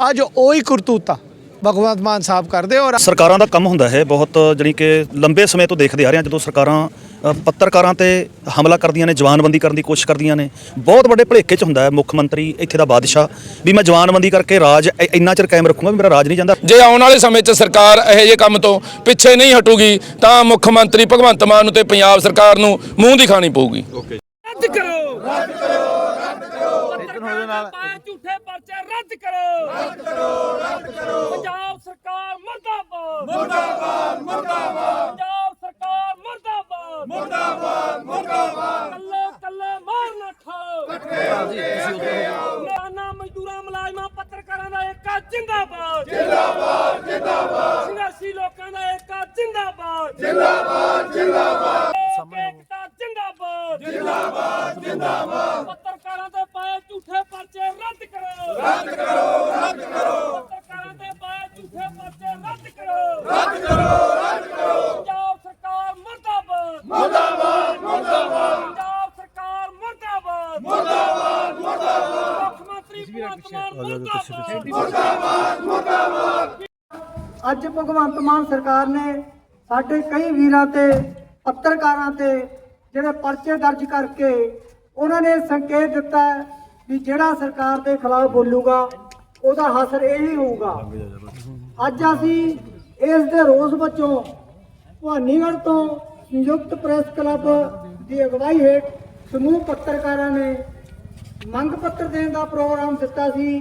ਅੱਜ ਉਹੀ ਕਰਤੂਤਾ ਭਗਵੰਤ ਮਾਨ ਸਾਹਿਬ ਕਰਦੇ ਔਰ ਸਰਕਾਰਾਂ ਦਾ ਕੰਮ ਹੁੰਦਾ ਹੈ ਬਹੁਤ ਜਾਣੀ ਕਿ ਲੰਬੇ ਸਮੇਂ ਤੋਂ ਦੇਖਦੇ ਆ ਰਹੇ ਹਾਂ ਜਦੋਂ ਸਰਕਾਰਾਂ ਪੱਤਰਕਾਰਾਂ ਤੇ ਹਮਲਾ ਕਰਦੀਆਂ ਨੇ ਜਵਾਨਬੰਦੀ ਕਰਨ ਦੀ ਕੋਸ਼ਿਸ਼ ਕਰਦੀਆਂ ਨੇ ਬਹੁਤ ਵੱਡੇ ਭਲੇਖੇ 'ਚ ਹੁੰਦਾ ਹੈ ਮੁੱਖ ਮੰਤਰੀ ਇੱਥੇ ਦਾ ਬਾਦਸ਼ਾਹ ਵੀ ਮੈਂ ਜਵਾਨਬੰਦੀ ਕਰਕੇ ਰਾਜ ਇੰਨਾ ਚਿਰ ਕਾਇਮ ਰੱਖੂੰਗਾ ਵੀ ਮੇਰਾ ਰਾਜ ਨਹੀਂ ਜਾਂਦਾ। ਜੇ ਆਉਣ ਵਾਲੇ ਸਮੇਂ 'ਚ ਸਰਕਾਰ ਇਹੋ ਜਿਹੇ ਕੰਮ ਤੋਂ ਪਿੱਛੇ ਨਹੀਂ ਹਟੂਗੀ ਤਾਂ ਮੁੱਖ ਮੰਤਰੀ ਭਗਵੰਤ ਮਾਨ ਨੂੰ ਤੇ ਪੰਜਾਬ ਸਰਕਾਰ ਨੂੰ ਮੂੰਹ ਦੀ ਖਾਣੀ ਪਊਗੀ। ਰੱਦ ਕਰੋ। ਪਾਏ ਝੂਠੇ ਪਰਚੇ ਰੱਦ ਕਰੋ। ਰੱਦ ਕਰੋ ਰੱਦ ਕਰੋ। ਪੰਜਾਬ ਸਰਕਾਰ ਮਰਦਾਬਾਦ। ਮਰਦਾਬਾਦ ਮਰਦਾਬਾਦ। ਪੰਜਾਬ ਸਰਕਾਰ ਮਰਦਾਬਾਦ। ਮਰਦਾਬਾਦ ਮਰਦਾਬਾਦ। ਕੱਲੇ ਕੱਲੇ ਮਾਰ ਨਾ ਖਾਓ। ਕਿਸਾਨਾਂ ਮਜ਼ਦੂਰਾਂ ਮੁਲਾਜ਼ਮਾਂ ਪੱਤਰਕਾਰਾਂ ਦਾ ਏਕਾ ਜਿੰਦਾਬਾਦ। ਜਿੰਦਾਬਾਦ ਜਿੰਦਾਬਾਦ ਸੰਘਰਸ਼ੀ ਲੋਕਾਂ ਦਾ ਏਕਾ ਜਿੰਦਾਬਾਦ ਜਿੰਦਾਬਾਦ ਜਿੰਦਾਬਾਦ ਏਕਤਾ ਜਿੰਦਾਬਾਦ ਜਿੰਦਾਬਾਦ ਜਿੰਦਾਬਾਦ ਪੱਤਰਕਾਰਾਂ ਤੇ ਪਾਏ ਝੂਠੇ ਪਰਚੇ ਰੱਦ ਕਰੋ। ਰੱਦ ਕਰੋ ਰੱਦ ਕਰੋ। ਪੱਤਰਕਾਰਾਂ ਤੇ ਪਾਏ ਝੂਠੇ ਪਰਚੇ ਰੱਦ ਕਰੋ। ਰੱਦ ਕਰੋ ਰੱਦ ਕਰੋ। ਪੰਜਾਬ ਸਰਕਾਰ ਮਰਦਾਬਾਦ। ਮਰਦਾਬਾਦ ਮਰਦਾਬਾਦ। ਪੰਜਾਬ ਸਰਕਾਰ ਮਰਦਾਬਾਦ। ਮਰਦਾਬਾਦ ਮਰਦਾਬਾਦ। ਮੁੱਖ ਮੰਤਰੀ ਭਗਵੰਤ ਮਾਨ ਮਰਦਾਬਾਦ। ਅੱਜ ਭਗਵੰਤ ਮਾਨ ਸਰਕਾਰ ਨੇ ਸਾਡੇ ਕਈ ਵੀਰਾਂ ਤੇ ਪੱਤਰਕਾਰਾਂ ਤੇ ਜਿਹੜੇ ਪਰਚੇ ਦਰਜ ਕਰਕੇ ਉਹਨਾਂ ਨੇ ਸੰਕੇਤ ਦਿੱਤਾ ਹੈ ਵੀ ਜਿਹੜਾ ਸਰਕਾਰ ਦੇ ਖਿਲਾਫ ਬੋਲੂਗਾ ਉਹਦਾ ਹਸਰ ਇਹੀ ਹੋਊਗਾ। ਅੱਜ ਅਸੀਂ ਇਸ ਦੇ ਰੋਸ ਵਜੋਂ ਭਵਾਨੀਗੜ੍ਹ ਤੋਂ ਸੰਯੁਕਤ ਪ੍ਰੈਸ ਕਲੱਬ ਦੀ ਅਗਵਾਈ ਹੇਠ ਸਮੂਹ ਪੱਤਰਕਾਰਾਂ ਨੇ ਮੰਗ ਪੱਤਰ ਦੇਣ ਦਾ ਪ੍ਰੋਗਰਾਮ ਦਿੱਤਾ ਸੀ।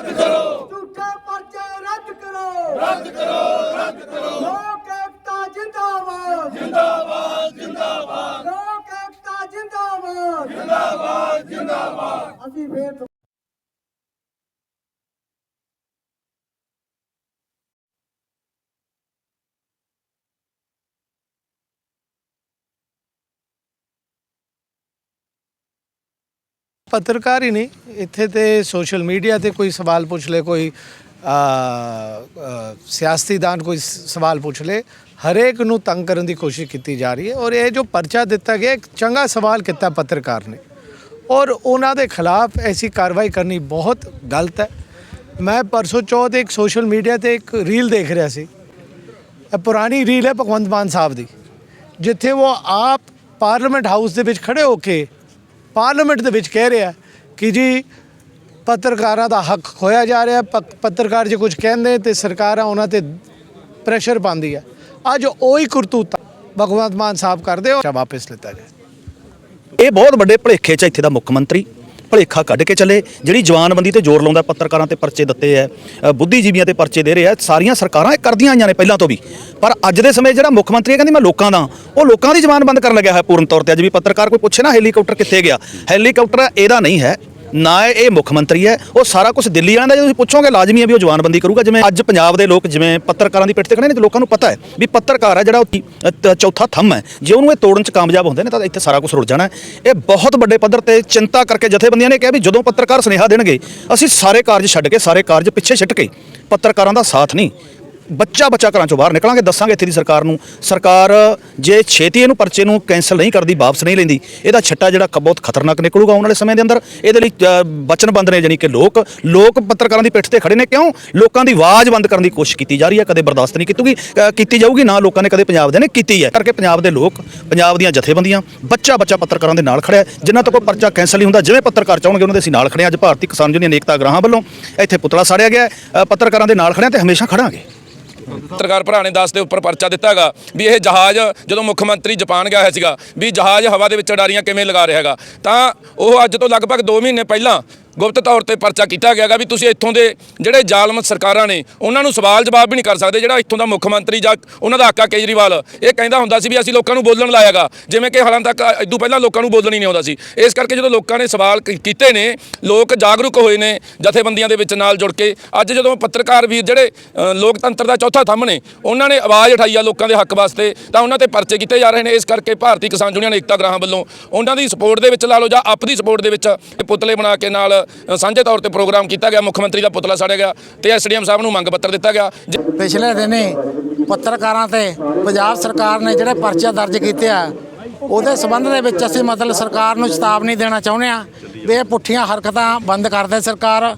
ਝੂਠੇ ਪਰਚੇ ਰੱਦ ਕਰੋ। ਰੱਦ ਕਰੋ ਰੱਦ ਕਰੋ ਲੋਕ ਏਕਤਾ ਜਿੰਦਾਬਾਦ ਜਿੰਦਾਬਾਦ ਜਿੰਦਾਬਾਦ ਫੇਰ ਪੱਤਰਕਾਰ ਹੀ ਨਹੀਂ। ਇੱਥੇ ਤੇ ਸੋਸ਼ਲ ਮੀਡੀਆ ਤੇ ਕੋਈ ਸਵਾਲ ਪੁੱਛ ਲੇ ਕੋਈ ਆ, ਸਿਆਸਤੀਦਾਨ ਕੋਈ ਸਵਾਲ ਪੁੱਛ ਲੇ। ਹਰੇਕ ਨੂੰ ਤੰਗ ਕਰਨ ਦੀ ਕੋਸ਼ਿਸ਼ ਕੀਤੀ ਜਾ ਰਹੀ ਹੈ ਔਰ ਇਹ ਜੋ ਪਰਚਾ ਦਿੱਤਾ ਗਿਆ ਇੱਕ ਚੰਗਾ ਸਵਾਲ ਕੀਤਾ ਪੱਤਰਕਾਰ ਨੇ। ਔਰ ਉਹਨਾਂ ਦੇ ਖਿਲਾਫ ਐਸੀ ਕਾਰਵਾਈ ਕਰਨੀ ਬਹੁਤ ਗਲਤ ਹੈ। ਮੈਂ ਪਰਸੋਂ ਚੌਥ ਇੱਕ ਸੋਸ਼ਲ ਮੀਡੀਆ ਤੇ ਇੱਕ ਰੀਲ ਦੇਖ ਰਿਹਾ ਸੀ। ਇਹ ਪੁਰਾਣੀ ਰੀਲ ਹੈ ਭਗਵੰਤ ਮਾਨ ਸਾਹਿਬ ਦੀ, ਜਿੱਥੇ ਉਹ ਆਪ ਪਾਰਲੀਮੈਂਟ ਹਾਊਸ ਦੇ ਵਿੱਚ ਖੜੇ ਹੋ ਕੇ ਪਾਰਲੀਮੈਂਟ ਦੇ ਵਿੱਚ ਕਹਿ ਰਿਹਾ ਕਿ ਜੀ ਪੱਤਰਕਾਰਾਂ ਦਾ ਹੱਕ ਖੋਇਆ ਜਾ ਰਿਹਾ ਪੱਤਰਕਾਰ ਜੇ ਕੁਝ ਕਹਿੰਦੇ ਤੇ ਸਰਕਾਰਾਂ ਉਹਨਾਂ ਤੇ ਪ੍ਰੈਸ਼ਰ ਪਾਉਂਦੀ ਹੈ। ਅੱਜ ਉਹੀ ਕਰਤੂਤਾ ਭਗਵੰਤ ਮਾਨ ਸਾਹਿਬ ਕਰਦੇ ਔਰ ਵਾਪਸ ਲਿੱਤਾ ਜਾਏ। ਇਹ ਬਹੁਤ ਵੱਡੇ ਭਲੇਖੇ 'ਚ ਇੱਥੇ ਦਾ ਮੁੱਖ ਮੰਤਰੀ। ਭਲੇਖਾ ਕੱਢ ਕੇ ਚੱਲੇ। ਜਿਹੜੀ ਜਵਾਨਬੰਦੀ ਤੇ ਜ਼ੋਰ ਲਾਉਂਦਾ, ਪੱਤਰਕਾਰਾਂ ਤੇ ਪਰਚੇ ਦਿੱਤੇ ਐ ਬੁੱਧੀਜੀਵੀਆਂ ਤੇ ਪਰਚੇ ਦੇ ਰਹੇ ਆ ਸਾਰੀਆਂ ਸਰਕਾਰਾਂ ਇਹ ਕਰਦੀਆਂ ਆਈਆਂ ਨੇ ਪਹਿਲਾਂ ਤੋਂ ਵੀ। ਪਰ ਅੱਜ ਦੇ ਸਮੇਂ ਜਿਹੜਾ ਮੁੱਖ ਮੰਤਰੀ ਹੈ, ਕਹਿੰਦੀ ਮੈਂ ਲੋਕਾਂ ਦਾ, ਉਹ ਲੋਕਾਂ ਦੀ ਜ਼ਬਾਨ ਬੰਦ ਕਰਨ ਲੱਗਿਆ ਹੋਇਆ ਪੂਰਨ ਤੌਰ ਤੇ। ਅੱਜ ਵੀ ਪੱਤਰਕਾਰ ਕੋਈ ਪੁੱਛੇ ਨਾ, ਹੈਲੀਕਾਪਟਰ ਕਿੱਥੇ ਗਿਆ? ਹੈਲੀਕਾਪਟਰ ਇਹਦਾ ਨਹੀਂ ਹੈ। ਨਾ ਇਹ ਮੁੱਖ ਮੰਤਰੀ ਹੈ। ਉਹ ਸਾਰਾ ਕੁਝ ਦਿੱਲੀ ਵਾਲਿਆਂ ਦਾ ਜੇ ਤੁਸੀਂ ਪੁੱਛੋਗੇ, ਲਾਜ਼ਮੀ ਹੈ ਵੀ ਉਹ ਜਵਾਨਬੰਦੀ ਕਰੂਗਾ। ਜਿਵੇਂ ਅੱਜ ਪੰਜਾਬ ਦੇ ਲੋਕ ਜਿਵੇਂ ਪੱਤਰਕਾਰਾਂ ਦੀ ਪਿੱਠ ਤੇ ਖੜੇ ਨੇ, ਤੇ ਲੋਕਾਂ ਨੂੰ ਪਤਾ ਹੈ ਵੀ ਪੱਤਰਕਾਰ ਹੈ ਜਿਹੜਾ ਉਹ ਚੌਥਾ ਥੰਮ ਹੈ। ਜੇ ਉਹਨੂੰ ਇਹ ਤੋੜਨ ਚ ਕਾਮਯਾਬ ਹੁੰਦੇ ਨੇ, ਤਾਂ ਇੱਥੇ ਸਾਰਾ ਕੁਝ ਰੁੜ ਜਾਣਾ ਇਹ ਬਹੁਤ ਵੱਡੇ ਪੱਧਰ ਤੇ ਚਿੰਤਾ ਕਰਕੇ ਜਥੇਬੰਦੀਆਂ ਨੇ ਕਿਹਾ ਵੀ ਜਦੋਂ ਪੱਤਰਕਾਰ ਸੁਨੇਹਾ ਦੇਣਗੇ, ਅਸੀਂ ਸਾਰੇ ਕਾਰਜ ਛੱਡ ਕੇ, ਸਾਰੇ ਕਾਰਜ ਪਿੱਛੇ ਛੱਡ ਕੇ ਪੱਤਰਕਾਰਾਂ ਦਾ ਸਾਥ ਨਹੀਂ। ਬੱਚਾ ਬੱਚਾ ਘਰਾਂ ਚੋਂ ਬਾਹਰ ਨਿਕਲਾਂਗੇ ਦੱਸਾਂਗੇ ਇੱਥੇ ਦੀ ਸਰਕਾਰ ਨੂੰ। ਸਰਕਾਰ ਜੇ ਛੇਤੀ ਇਹਨੂੰ ਪਰਚੇ ਨੂੰ ਕੈਂਸਲ ਨਹੀਂ ਕਰਦੀ ਵਾਪਸ ਨਹੀਂ ਲੈਂਦੀ ਇਹਦਾ ਛੱਟਾ ਜਿਹੜਾ ਬਹੁਤ ਖਤਰਨਾਕ ਨਿਕਲੂਗਾ ਆਉਣ ਵਾਲੇ ਸਮੇਂ ਦੇ ਅੰਦਰ। ਇਹਦੇ ਲਈ ਅ, ਵਚਨਬੰਦ ਨੇ ਜਾਣੀ ਕਿ ਲੋਕ ਲੋਕ ਪੱਤਰਕਾਰਾਂ ਦੀ ਪਿੱਠ ਤੇ ਖੜੇ ਨੇ ਕਿਉਂ? ਲੋਕਾਂ ਦੀ ਆਵਾਜ਼ ਬੰਦ ਕਰਨ ਦੀ ਕੋਸ਼ਿਸ਼ ਕੀਤੀ ਜਾ ਰਹੀ ਹੈ ਕਦੇ ਬਰਦਾਸ਼ਤ ਨਹੀਂ ਕੀਤੂਗੀ ਕੀਤੀ ਜਾਊਗੀ ਨਾ ਲੋਕਾਂ ਨੇ ਕਦੇ ਪੰਜਾਬ ਦੇ ਨੇ ਕੀਤੀ ਹੈ। ਕਰਕੇ ਪੰਜਾਬ ਦੇ ਲੋਕ ਪੰਜਾਬ ਦੀਆਂ ਜਥੇਬੰਦੀਆਂ ਬੱਚਾ ਬੱਚਾ ਪੱਤਰਕਾਰਾਂ ਦੇ ਨਾਲ ਖੜਿਆ ਜਿਨ੍ਹਾਂ ਤੋਂ ਕੋਈ ਪਰਚਾ ਕੈਂਸਲ ਨਹੀਂ ਹੁੰਦਾ ਜਿਵੇਂ ਪੱਤਰਕਾਰ ਚਾਹਣਗੇ ਉਹਨਾਂ ਦੇ ਅਸੀਂ ਨਾਲ ਖੜੇ ਹਾਂ। ਅੱਜ ਭਾਰਤੀ ਕਿਸਾਨ ਯੂਨੀਅਨ ਏਕਤਾ ਗ੍ਰਾਹਾਂ ਵੱਲੋਂ ਇੱਥੇ ਪੁਤਲਾ ਸਾੜਿਆ ਗਿਆ ਪੱਤਰਕਾਰਾਂ ਦੇ ਨਾਲ ਖੜਿਆ ਤੇ ਹਮੇਸ਼ਾ ਖੜਾਂਗੇ। ਪੱਤਰਕਾਰ ਭਰਾ ਨੇ 10 ਦੇ ਉੱਪਰ ਪਰਚਾ ਦਿੱਤਾ ਹੈਗਾ ਵੀ ਇਹ ਜਹਾਜ਼ ਜਦੋਂ ਮੁੱਖ ਮੰਤਰੀ ਜਾਪਾਨ ਗਿਆ ਹੋਇਆ ਸੀਗਾ ਵੀ ਜਹਾਜ਼ ਹਵਾ ਦੇ ਵਿੱਚ ਉਡਾਰੀਆਂ ਕਿਵੇਂ ਲਗਾ ਰਿਹਾ ਹੈਗਾ। ਤਾਂ ਉਹ ਅੱਜ ਤੋਂ ਲਗਭਗ 2 ਮਹੀਨੇ ਪਹਿਲਾਂ ਗੁਪਤ ਤੌਰ ਤੇ ਪਰਚਾ ਕੀਤਾ ਗਿਆ ਹੈਗਾ ਵੀ ਤੁਸੀਂ ਇੱਥੋਂ ਦੇ ਜਿਹੜੇ ਜ਼ਾਲਮ ਸਰਕਾਰਾਂ ਨੇ, ਉਹਨਾਂ ਨੂੰ ਸਵਾਲ ਜਵਾਬ ਵੀ ਨਹੀਂ ਕਰ ਸਕਦੇ ਜਿਹੜਾ ਇੱਥੋਂ ਦਾ ਮੁੱਖ ਮੰਤਰੀ ਜਾਂ ਉਹਨਾਂ ਦਾ ਆਕਾ ਕੇਜਰੀਵਾਲ। ਇਹ ਕਹਿੰਦਾ ਹੁੰਦਾ ਸੀ ਵੀ ਅਸੀਂ ਲੋਕਾਂ ਨੂੰ ਬੋਲਣ ਲਾਇਆਗਾ, ਜਿਵੇਂ ਕਿ ਹਾਲਾਂ ਤੱਕ ਇਦੋਂ ਪਹਿਲਾਂ ਲੋਕਾਂ ਨੂੰ ਬੋਲਣ ਹੀ ਨਹੀਂ ਆਉਂਦਾ ਸੀ। ਇਸ ਕਰਕੇ ਜਦੋਂ ਲੋਕਾਂ ਨੇ ਸਵਾਲ ਕੀਤੇ ਨੇ, ਲੋਕ ਜਾਗਰੂਕ ਹੋਏ ਨੇ ਜਥੇਬੰਦੀਆਂ ਦੇ ਵਿੱਚ ਨਾਲ ਜੁੜ ਕੇ। ਅੱਜ ਜਦੋਂ ਪੱਤਰਕਾਰ ਵੀਰ ਜਿਹੜੇ ਲੋਕਤੰਤਰ ਦਾ ਚੌਥਾ ਥੰਮ ਨੇ, ਉਹਨਾਂ ਨੇ ਆਵਾਜ਼ ਉਠਾਈ ਆ ਲੋਕਾਂ ਦੇ ਹੱਕ ਵਾਸਤੇ, ਤਾਂ ਉਹਨਾਂ ਤੇ ਪਰਚੇ ਕੀਤੇ ਜਾ ਰਹੇ ਨੇ। ਇਸ ਕਰਕੇ ਭਾਰਤੀ ਕਿਸਾਨ ਯੂਨੀਅਨ ਏਕਤਾ ਗ੍ਰਾਹਾਂ ਵੱਲੋਂ ਉਹਨਾਂ ਦੀ ਸਪੋਰਟ ਦੇ ਵਿੱਚ ਲਾ ਲਓ ਜਾਂ ਆਪ ਦੀ ਸਪੋਰਟ ਦੇ ਵਿੱਚ ਇਹ ਪੁਤਲੇ ਬਣਾ ਕੇ ਨਾਲ ਸਾਂਝੇ ਤੌਰ ਤੇ ਪ੍ਰੋਗਰਾਮ ਕੀਤਾ ਗਿਆ, ਮੁੱਖ ਮੰਤਰੀ ਦਾ ਪੁਤਲਾ ਸਾੜਿਆ ਗਿਆ ਤੇ ਐਸਡੀਐਮ ਸਾਹਿਬ ਨੂੰ ਮੰਗ ਪੱਤਰ ਦਿੱਤਾ ਗਿਆ। ਜ- ਪਿਛਲੇ ਦਿਨੀ ਪੱਤਰਕਾਰਾਂ ਤੇ ਪੰਜਾਬ ਸਰਕਾਰ ਨੇ ਜਿਹੜੇ ਪਰਚਾ ਦਰਜ ਕੀਤੇ ਆ, ਉਹਦੇ ਸਬੰਧ ਦੇ ਵਿੱਚ ਅਸੀਂ ਮਤਲਬ ਸਰਕਾਰ ਨੂੰ ਚੇਤਾਵਨੀ ਦੇਣਾ ਚਾਹੁੰਦੇ ਆ ਵੀ ਇਹ ਪੁੱਠੀਆਂ ਹਰਕਤਾਂ ਬੰਦ ਕਰ ਦੇ ਸਰਕਾਰ,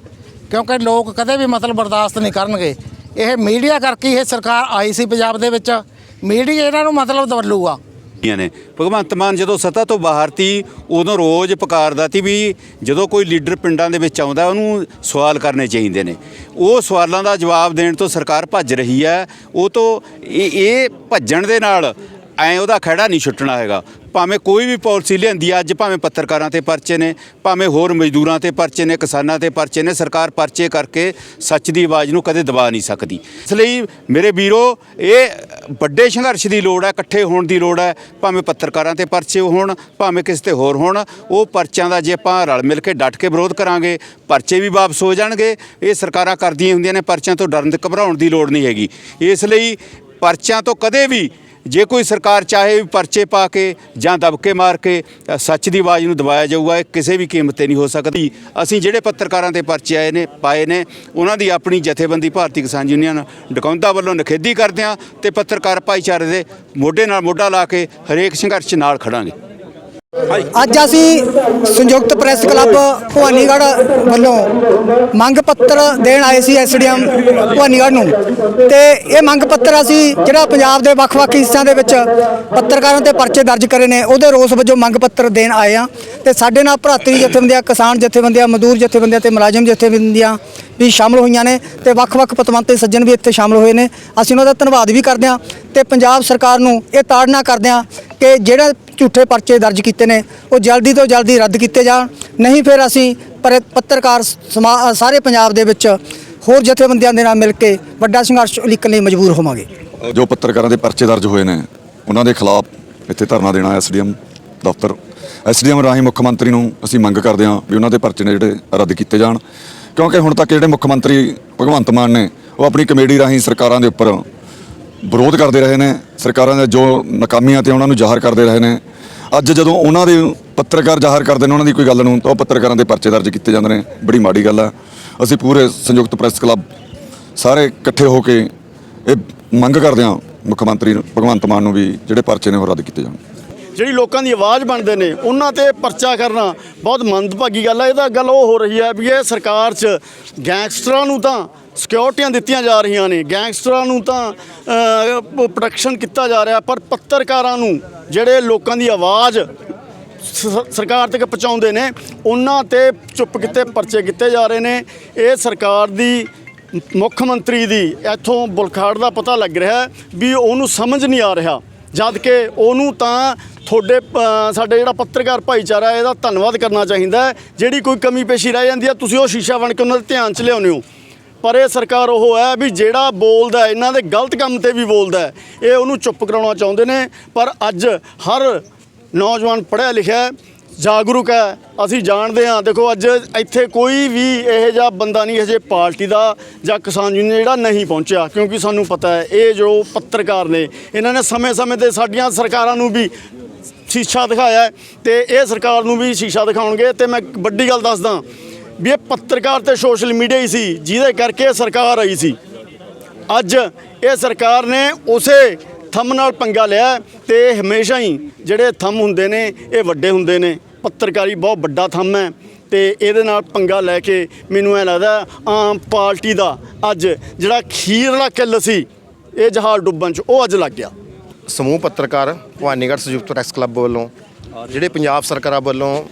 ਕਿਉਂਕਿ ਲੋਕ ਕਦੇ ਵੀ ਮਤਲਬ ਬਰਦਾਸ਼ਤ ਨਹੀਂ ਕਰਨਗੇ। ਇਹ ਮੀਡੀਆ ਕਰਕੇ ਇਹ ਸਰਕਾਰ ਆਈ ਸੀ ਪੰਜਾਬ ਦੇ ਵਿੱਚ। ਮੀਡੀਆ ਇਹਨਾਂ ਨੂੰ ਮਤਲਬ ਦਵਲੂਗਾ ਕੀਤੀਆਂ ਨੇ। ਭਗਵੰਤ ਮਾਨ ਜਦੋਂ ਸੱਤਾ ਤੋਂ ਬਾਹਰ ਤੀ, ਉਦੋਂ ਰੋਜ਼ ਪੁਕਾਰਦਾ ਸੀ ਵੀ ਜਦੋਂ ਕੋਈ ਲੀਡਰ ਪਿੰਡਾਂ ਦੇ ਵਿੱਚ ਆਉਂਦਾ, ਉਹਨੂੰ ਸਵਾਲ ਕਰਨੇ ਚਾਹੀਦੇ ਨੇ। ਉਹ ਸਵਾਲਾਂ ਦਾ ਜਵਾਬ ਦੇਣ ਤੋਂ ਸਰਕਾਰ ਭੱਜ ਰਹੀ ਹੈ। ਉਹ ਤੋਂ ਇਹ ਇਹ ਭੱਜਣ ਦੇ ਨਾਲ ਐ ਉਹਦਾ ਖੜਾ ਨਹੀਂ ਛੁੱਟਣਾ ਹੈਗਾ। ਭਾਵੇਂ ਕੋਈ ਵੀ ਪਾਲਿਸੀ ਲਿਆਂਦੀ ਆ, ਅੱਜ ਭਾਵੇਂ ਪੱਤਰਕਾਰਾਂ ਤੇ ਪਰਚੇ ਨੇ ਭਾਵੇਂ ਹੋਰ ਮਜ਼ਦੂਰਾਂ ਤੇ ਪਰਚੇ ਨੇ ਕਿਸਾਨਾਂ ਤੇ ਪਰਚੇ ਨੇ ਸਰਕਾਰ ਪਰਚੇ ਕਰਕੇ ਸੱਚ ਦੀ ਆਵਾਜ਼ ਨੂੰ ਕਦੇ ਦਬਾ ਨਹੀਂ ਸਕਦੀ। ਇਸ ਲਈ ਮੇਰੇ ਵੀਰੋ ਇਹ ਵੱਡੇ ਸੰਘਰਸ਼ ਦੀ ਲੋੜ ਹੈ ਇਕੱਠੇ ਹੋਣ ਦੀ ਲੋੜ ਹੈ ਭਾਵੇਂ ਪੱਤਰਕਾਰਾਂ ਤੇ ਪਰਚੇ ਹੋਣ ਭਾਵੇਂ ਕਿਸੇ ਤੇ ਹੋਰ ਹੋਣ ਉਹ ਪਰਚਿਆਂ ਦਾ ਜੇ ਆਪਾਂ ਰਲ ਮਿਲ ਕੇ ਡਟ ਕੇ ਵਿਰੋਧ ਕਰਾਂਗੇ ਪਰਚੇ ਵੀ ਵਾਪਸ ਹੋ ਜਾਣਗੇ ਇਹ ਸਰਕਾਰਾਂ ਕਰਦੀਆਂ ਹੁੰਦੀਆਂ ਨੇ ਪਰਚਿਆਂ ਤੋਂ ਡਰਨ ਤੇ ਘਬਰਾਉਣ ਦੀ ਲੋੜ ਨਹੀਂ ਹੈਗੀ। ਇਸ ਲਈ ਪਰਚਿਆਂ ਤੋਂ ਕਦੇ ਵੀ ਜੇ ਕੋਈ ਸਰਕਾਰ ਚਾਹੇ ਵੀ ਪਰਚੇ ਪਾ ਕੇ ਜਾਂ ਦਬਕੇ ਮਾਰ ਕੇ ਸੱਚ ਦੀ ਆਵਾਜ਼ ਨੂੰ ਦਬਾਇਆ ਜਾਊਗਾ, ਇਹ ਕਿਸੇ ਵੀ ਕੀਮਤ ਤੇ ਨਹੀਂ ਹੋ ਸਕਦੀ। ਅਸੀਂ ਜਿਹੜੇ ਪੱਤਰਕਾਰਾਂ ਤੇ ਪਰਚੇ ਆਏ ਨੇ, ਪਾਏ ਨੇ, ਉਹਨਾਂ ਦੀ ਆਪਣੀ ਜਥੇਬੰਦੀ ਭਾਰਤੀ ਕਿਸਾਨ ਯੂਨੀਅਨ ਡਕੌਂਦਾ ਵੱਲੋਂ ਨਿਖੇਧੀ ਕਰਦੇ ਹਾਂ ਤੇ ਪੱਤਰਕਾਰ ਭਾਈਚਾਰੇ ਦੇ ਮੋਢੇ ਨਾਲ ਮੋਢਾ ਲਾ ਕੇ ਹਰੇਕ ਸੰਘਰਸ਼ ਨਾਲ ਖੜਾਂਗੇ। ਅੱਜ ਅਸੀਂ ਸੰਯੁਕਤ ਪ੍ਰੈਸ ਕਲੱਬ ਭਵਾਨੀਗੜ੍ਹ ਵੱਲੋਂ ਮੰਗ ਪੱਤਰ ਦੇਣ ਆਏ ਸੀ ਐਸਡੀਐਮ ਭਵਾਨੀਗੜ੍ਹ ਨੂੰ। ਤੇ ਇਹ ਮੰਗ ਪੱਤਰ ਅਸੀਂ ਜਿਹੜਾ ਪੰਜਾਬ ਦੇ ਵੱਖ-ਵੱਖ ਹਿੱਸਿਆਂ ਦੇ ਵਿੱਚ ਪੱਤਰਕਾਰਾਂ ਤੇ ਪਰਚੇ ਦਰਜ ਕਰੇ ਨੇ, ਉਹਦੇ ਰੋਸ ਵਜੋਂ ਮੰਗ ਪੱਤਰ ਦੇਣ ਆਏ ਆ ਤੇ ਸਾਡੇ ਨਾਲ ਭਰਾਤਰੀ ਜਥੇਬੰਦੀਆਂ, ਕਿਸਾਨ ਜਥੇਬੰਦੀਆਂ, ਮਜ਼ਦੂਰ ਜਥੇਬੰਦੀਆਂ ਤੇ ਮੁਲਾਜ਼ਮ ਜਥੇਬੰਦੀਆਂ ਵੀ ਸ਼ਾਮਲ ਹੋਈਆਂ ਨੇ ਤੇ ਵੱਖ-ਵੱਖ ਪਤਵੰਤੇ ਸੱਜਣ ਵੀ ਇੱਥੇ ਸ਼ਾਮਲ ਹੋਏ ਨੇ। ਅਸੀਂ ਉਹਨਾਂ ਦਾ ਧੰਨਵਾਦ ਵੀ ਕਰਦੇ ਹਾਂ ਤੇ ਪੰਜਾਬ ਸਰਕਾਰ ਨੂੰ ਇਹ ਤਾੜਨਾ ਕਰਦੇ ਹਾਂ ਕਿ ਜਿਹੜਾ ਝੂਠੇ ਪਰਚੇ ਦਰਜ ਕੀਤੇ ਨੇ, ਉਹ ਜਲਦੀ ਤੋਂ ਜਲਦੀ ਰੱਦ ਕੀਤੇ ਜਾਣ। ਨਹੀਂ ਫਿਰ ਅਸੀਂ ਪਰ ਪੱਤਰਕਾਰ ਸਮਾ- ਸਾਰੇ ਪੰਜਾਬ ਦੇ ਵਿੱਚ ਹੋਰ ਜਥੇਬੰਦੀਆਂ ਦੇ ਨਾਲ ਮਿਲ ਕੇ ਵੱਡਾ ਸੰਘਰਸ਼ ਉਲੀਕਣ ਲਈ ਮਜਬੂਰ ਹੋਵਾਂਗੇ। ਜੋ ਪੱਤਰਕਾਰਾਂ ਦੇ ਪਰਚੇ ਦਰਜ ਹੋਏ ਨੇ, ਉਹਨਾਂ ਦੇ ਖਿਲਾਫ ਇੱਥੇ ਧਰਨਾ ਦੇਣਾ ਐਸਡੀਐਮ ਦਫ਼ਤਰ। ਐਸਡੀਐਮ ਰਾਹੀਂ ਮੁੱਖ ਮੰਤਰੀ ਨੂੰ ਅਸੀਂ ਮੰਗ ਕਰਦੇ ਹਾਂ ਵੀ ਉਹਨਾਂ ਦੇ ਪਰਚੇ ਨੇ ਜਿਹੜੇ ਰੱਦ ਕੀਤੇ ਜਾਣ। ਕਿਉਂਕਿ ਹੁਣ ਤੱਕ ਜਿਹੜੇ ਮੁੱਖ ਮੰਤਰੀ ਭਗਵੰਤ ਮਾਨ ਨੇ, ਉਹ ਆਪਣੀ ਕਮੇਡੀ ਰਾਹੀਂ ਸਰਕਾਰਾਂ ਦੇ ਉੱਪਰ ਵਿਰੋਧ ਕਰਦੇ ਰਹੇ ਨੇ, ਸਰਕਾਰਾਂ ਦੇ ਜੋ ਨਾਕਾਮੀਆਂ ਤੇ ਉਹਨਾਂ ਨੂੰ ਜ਼ਾਹਰ ਕਰਦੇ ਰਹੇ ਨੇ। ਅੱਜ ਜਦੋਂ ਉਹਨਾਂ ਦੇ ਪੱਤਰਕਾਰ ਜ਼ਾਹਰ ਕਰਦੇ ਨੇ, ਉਹਨਾਂ ਦੀ ਕੋਈ ਗੱਲ ਨੂੰ, ਤਾਂ ਉਹ ਪੱਤਰਕਾਰਾਂ ਦੇ ਪਰਚੇ ਦਰਜ ਕੀਤੇ ਜਾਂਦੇ ਨੇ। ਬੜੀ ਮਾੜੀ ਗੱਲ ਆ। ਅਸੀਂ ਪੂਰੇ ਸੰਯੁਕਤ ਪ੍ਰੈਸ ਕਲੱਬ ਸਾਰੇ ਇਕੱਠੇ ਹੋ ਕੇ ਇਹ ਮੰਗ ਕਰਦੇ ਹਾਂ, ਮੁੱਖ ਮੰਤਰੀ ਭਗਵੰਤ ਮਾਨ ਨੂੰ ਵੀ ਜਿਹੜੇ ਪਰਚੇ ਨੇ ਉਹ ਰੱਦ ਕੀਤੇ ਜਾਣ। ਜਿਹੜੀ ਲੋਕਾਂ ਦੀ ਆਵਾਜ਼ ਬਣਦੇ ਨੇ, ਉਹਨਾਂ ਤੇ ਪਰਚਾ ਕਰਨਾ ਬਹੁਤ ਮੰਦਭਾਗੀ ਗੱਲ ਹੈ ਇਹਦਾ ਗੱਲ ਉਹ ਹੋ ਰਹੀ ਹੈ ਵੀ ਇਹ ਸਰਕਾਰ 'ਚ ਗੈਂਗਸਟਰਾਂ ਨੂੰ ਤਾਂ ਸਿਕਿਉਰਟੀਆਂ ਦਿੱਤੀਆਂ ਜਾ ਰਹੀਆਂ ਨੇ। ਗੈਂਗਸਟਰਾਂ ਨੂੰ ਤਾਂ ਪ੍ਰੋਟੈਕਸ਼ਨ ਕੀਤਾ ਜਾ ਰਿਹਾ, ਪਰ ਪੱਤਰਕਾਰਾਂ ਨੂੰ ਜਿਹੜੇ ਲੋਕਾਂ ਦੀ ਆਵਾਜ਼ ਸਰਕਾਰ ਤੱਕ ਪਹੁੰਚਾਉਂਦੇ ਨੇ, ਉਹਨਾਂ ਤੇ ਚੁੱਪ ਕੀਤੇ, ਪਰਚੇ ਕੀਤੇ ਜਾ ਰਹੇ ਨੇ। ਇਹ ਸਰਕਾਰ ਦੀ, ਮੁੱਖ ਮੰਤਰੀ ਦੀ ਇੱਥੋਂ ਬੁਲਖਾੜ ਦਾ ਪਤਾ ਲੱਗ ਰਿਹਾ ਵੀ ਉਹਨੂੰ ਸਮਝ ਨਹੀਂ ਆ ਰਿਹਾ। ਜਦ ਕਿ ਉਹਨੂੰ ਤਾਂ ਤੁਹਾਡੇ ਸਾਡੇ ਜਿਹੜਾ ਪੱਤਰਕਾਰ ਭਾਈਚਾਰਾ ਇਹਦਾ ਧੰਨਵਾਦ ਕਰਨਾ ਚਾਹੀਦਾ ਜਿਹੜੀ ਕੋਈ ਕਮੀ ਪੇਸ਼ੀ ਰਹਿ ਜਾਂਦੀ ਹੈ, ਤੁਸੀਂ ਉਹ ਸ਼ੀਸ਼ਾ ਬਣ ਕੇ ਉਹਨਾਂ ਦੇ ਧਿਆਨ 'ਚ ਲਿਆਉਂਦੇ ਹੋ ਪਰ ਇਹ ਸਰਕਾਰ ਉਹ ਹੈ ਵੀ ਜਿਹੜਾ ਬੋਲਦਾ ਇਹਨਾਂ ਦੇ ਗਲਤ ਕੰਮ ਤੇ ਵੀ ਬੋਲਦਾ ਇਹ ਉਹਨੂੰ ਚੁੱਪ ਕਰਾਉਣਾ ਚਾਹੁੰਦੇ ਨੇ। ਪਰ ਅੱਜ ਹਰ ਨੌਜਵਾਨ ਪੜ੍ਹਿਆ ਲਿਖਿਆ ਜਾਗਰੂਕ ਹੈ, ਅਸੀਂ ਜਾਣਦੇ ਹਾਂ। ਦੇਖੋ, ਅੱਜ ਇੱਥੇ ਕੋਈ ਵੀ ਇਹੋ ਜਿਹਾ ਬੰਦਾ ਨਹੀਂ ਹਜੇ ਪਾਰਟੀ ਦਾ ਜਾਂ ਕਿਸਾਨ ਯੂਨੀਅਨ ਜਿਹੜਾ ਨਹੀਂ ਪਹੁੰਚਿਆ। ਕਿਉਂਕਿ ਸਾਨੂੰ ਪਤਾ ਹੈ, ਇਹ ਜੋ ਪੱਤਰਕਾਰ ਨੇ, ਇਹਨਾਂ ਨੇ ਸਮੇਂ-ਸਮੇਂ ਤੇ ਸਾਡੀਆਂ ਸਰਕਾਰਾਂ ਨੂੰ ਵੀ ਸ਼ੀਸ਼ਾ ਦਿਖਾਇਆ ਹੈ ਤੇ ਇਹ ਸਰਕਾਰ ਨੂੰ ਵੀ ਸ਼ੀਸ਼ਾ ਦਿਖਾਉਣਗੇ ਤੇ ਮੈਂ ਵੱਡੀ ਗੱਲ ਦੱਸਦਾ ਵੀ ਇਹ ਪੱਤਰਕਾਰ ਤੇ ਸੋਸ਼ਲ ਮੀਡੀਆ ਹੀ ਸੀ, ਜਿਹਦੇ ਕਰਕੇ ਸਰਕਾਰ ਆਈ ਸੀ। ਅੱਜ ਇਹ ਸਰਕਾਰ ਨੇ ਉਸੇ ਥੰਮ ਨਾਲ ਪੰਗਾ ਲਿਆ ਹੈ ਤੇ ਹਮੇਸ਼ਾ ਹੀ ਜਿਹੜੇ ਥੰਮ ਹੁੰਦੇ ਨੇ, ਇਹ ਵੱਡੇ ਹੁੰਦੇ ਨੇ। ਪੱਤਰਕਾਰੀ ਬਹੁਤ ਵੱਡਾ ਥੰਮ ਹੈ ਤੇ ਇਹਦੇ ਨਾਲ ਪੰਗਾ ਲੈ ਕੇ ਮੈਨੂੰ ਐ ਲੱਗਦਾ ਆਮ ਪਾਰਟੀ ਦਾ ਅੱਜ ਜਿਹੜਾ ਖੀਰਲਾ ਕਿੱਲ ਸੀ, ਇਹ ਜਹਾਜ਼ ਡੁੱਬਣ ਚ ਉਹ ਅੱਜ ਲੱਗ ਗਿਆ। ਸਮੂਹ ਪੱਤਰਕਾਰ ਭਵਾਨੀਗੜ੍ਹ ਸੰਯੁਕਤ ਪ੍ਰੈਸ ਕਲੱਬ ਵੱਲੋਂ, ਜਿਹੜੇ ਪੰਜਾਬ ਸਰਕਾਰਾਂ ਵੱਲੋਂ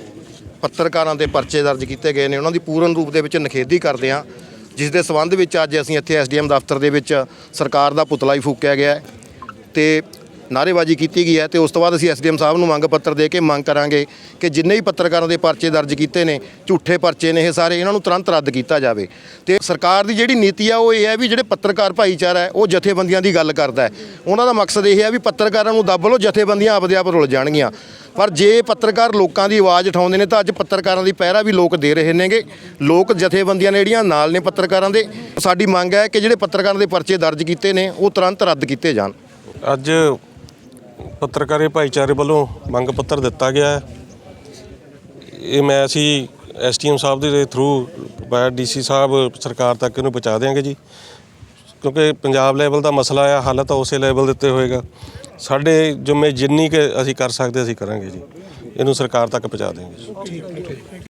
ਪੱਤਰਕਾਰਾਂ ਦੇ ਪਰਚੇ ਦਰਜ ਕੀਤੇ ਗਏ ਨੇ, ਉਹਨਾਂ ਦੀ ਪੂਰਨ ਰੂਪ ਦੇ ਵਿੱਚ ਨਿਖੇਧੀ ਕਰਦੇ ਹਾਂ, ਜਿਸ ਦੇ ਸਬੰਧ ਵਿੱਚ ਅੱਜ ਅਸੀਂ ਇੱਥੇ ਐਸਡੀਐਮ ਦਫ਼ਤਰ ਦੇ ਵਿੱਚ ਸਰਕਾਰ ਦਾ ਪੁਤਲਾ ਹੀ ਫੂਕਿਆ ਗਿਆ ਹੈ ਤੇ ਨਾਅਰੇਬਾਜ਼ੀ ਕੀਤੀ ਗਈ ਹੈ ਤੇ ਉਸ ਤੋਂ ਬਾਅਦ ਅਸੀਂ ਐਸਡੀਐਮ ਸਾਹਿਬ ਨੂੰ ਮੰਗ ਪੱਤਰ ਦੇ ਕੇ ਮੰਗ ਕਰਾਂਗੇ ਕਿ ਜਿੰਨੇ ਵੀ ਪੱਤਰਕਾਰਾਂ ਦੇ ਪਰਚੇ ਦਰਜ ਕੀਤੇ ਨੇ, ਝੂਠੇ ਪਰਚੇ ਨੇ ਇਹ ਸਾਰੇ, ਇਹਨਾਂ ਨੂੰ ਤੁਰੰਤ ਰੱਦ ਕੀਤਾ ਜਾਵੇ। ਤੇ ਸਰਕਾਰ ਦੀ ਜਿਹੜੀ ਨੀਤੀ ਆ, ਉਹ ਇਹ ਹੈ ਵੀ ਜਿਹੜੇ ਪੱਤਰਕਾਰ ਭਾਈਚਾਰਾ ਹੈ, ਉਹ ਜਥੇਬੰਦੀਆਂ ਦੀ ਗੱਲ ਕਰਦਾ ਹੈ। ਉਹਨਾਂ ਦਾ ਮਕਸਦ ਇਹ ਹੈ ਵੀ ਪੱਤਰਕਾਰਾਂ ਨੂੰ ਦੱਬ ਲਓ, ਜਥੇਬੰਦੀਆਂ ਆਪਦੇ ਆਪ ਰੁਲ ਜਾਣਗੀਆਂ। ਪਰ ਜੇ ਪੱਤਰਕਾਰ ਲੋਕਾਂ ਦੀ ਆਵਾਜ਼ ਉਠਾਉਂਦੇ ਨੇ, ਤਾਂ ਅੱਜ ਪੱਤਰਕਾਰਾਂ ਦੀ ਪਹਿਰਾ ਵੀ ਲੋਕ ਦੇ ਰਹੇ ਨੇਗੇ। ਲੋਕ ਜਥੇਬੰਦੀਆਂ ਨੇ ਜਿਹੜੀਆਂ ਨਾਲ ਨੇ ਪੱਤਰਕਾਰਾਂ ਦੇ, ਸਾਡੀ ਮੰਗ ਹੈ ਕਿ ਜਿਹੜੇ ਪੱਤਰਕਾਰਾਂ ਦੇ ਪਰਚੇ ਦਰਜ ਕੀਤੇ ਨੇ, ਉਹ ਤੁਰੰਤ ਰੱਦ ਕੀਤੇ ਜਾਣ। ਅੱਜ ਪੱਤਰਕਾਰੀ ਭਾਈਚਾਰੇ ਵੱਲੋਂ ਮੰਗ ਪੱਤਰ ਦਿੱਤਾ ਗਿਆ ਹੈ। ਇਹ ਮੈਂ ਅਸੀਂ ਐਸਟੀਐਮ ਸਾਹਿਬ ਦੇ ਥਰੂ ਬਾਇਆ ਡੀਸੀ ਸਾਹਿਬ ਸਰਕਾਰ ਤੱਕ ਇਹਨੂੰ ਪਹੁੰਚਾ ਦਿਆਂਗੇ ਜੀ। ਕਿਉਂਕਿ ਪੰਜਾਬ ਲੈਵਲ ਦਾ ਮਸਲਾ ਆ ਹੱਲ ਤਾਂ ਉਸੇ ਲੈਵਲ ਦੇ ਉੱਤੇ ਹੋਏਗਾ। ਸਾਡੇ ਜਿੰਮੇ ਜਿੰਨੀ ਕਿ ਅਸੀਂ ਕਰ ਸਕਦੇ ਅਸੀਂ ਕਰਾਂਗੇ ਜੀ। ਇਹਨੂੰ ਸਰਕਾਰ ਤੱਕ ਪਹੁੰਚਾ ਦਿਆਂਗੇ